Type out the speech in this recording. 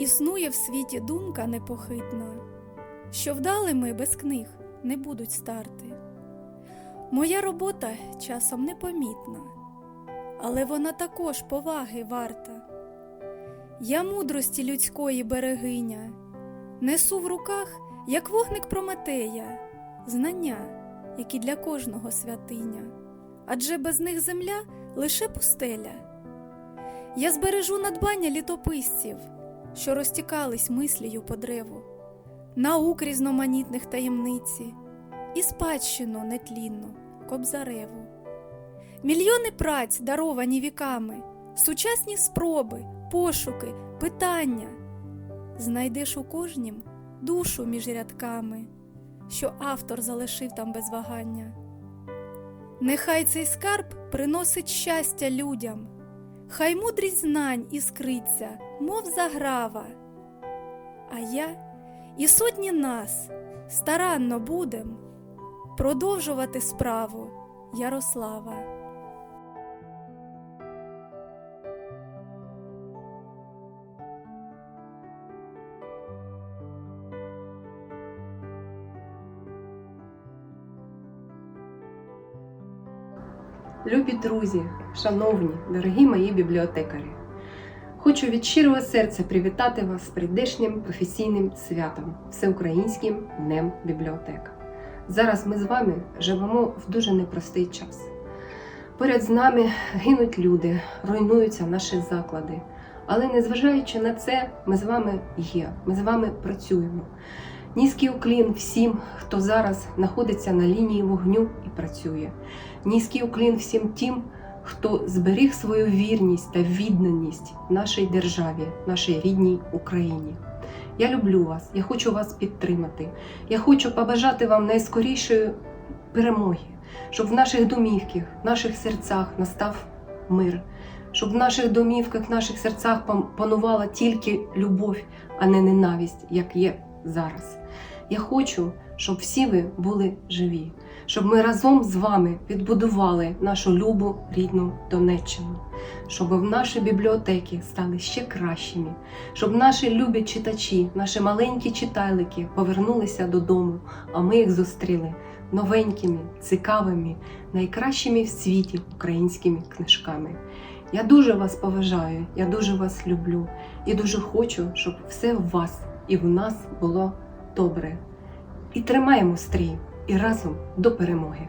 Існує в світі думка непохитна, що вдали ми без книг не будуть старти. Моя робота часом непомітна, але вона також поваги варта. Я мудрості людської берегиня, несу в руках, як вогник Прометея, знання, які для кожного святиня, адже без них земля лише пустеля. Я збережу надбання літописців, що розтікались мислію по древу, наук різноманітних таємниці і спадщину нетлінну кобзареву. Мільйони праць, даровані віками, сучасні спроби, пошуки, питання. Знайдеш у кожнім душу між рядками, що автор залишив там без вагання. Нехай цей скарб приносить щастя людям, хай мудрість знань іскриться, мов заграва. А я і сотні нас старанно будем продовжувати справу Ярослава. Любі друзі, шановні, дорогі мої бібліотекарі, хочу від щирого серця привітати вас з прийдешнім професійним святом Всеукраїнським Днем бібліотек. Зараз ми з вами живемо в дуже непростий час. Поряд з нами гинуть люди, руйнуються наші заклади. Але незважаючи на це, ми з вами є, ми з вами працюємо. Низький уклін всім, хто зараз знаходиться на лінії вогню і працює. Низький уклін всім тим, хто зберіг свою вірність та відданість нашій державі, нашій рідній Україні. Я люблю вас, я хочу вас підтримати. Я хочу побажати вам найскорішої перемоги, щоб в наших домівках, в наших серцях настав мир, щоб в наших домівках, в наших серцях пан- панувала тільки любов, а не ненависть, як є зараз. Я хочу, щоб всі ви були живі, щоб ми разом з вами відбудували нашу любу рідну Донеччину, щоб в наші бібліотеки стали ще кращими, щоб наші любі читачі, наші маленькі читайлики повернулися додому, а ми їх зустріли новенькими, цікавими, найкращими в світі українськими книжками. Я дуже вас поважаю, я дуже вас люблю і дуже хочу, щоб все в вас і в нас було добре. І тримаємо стрій і разом до перемоги.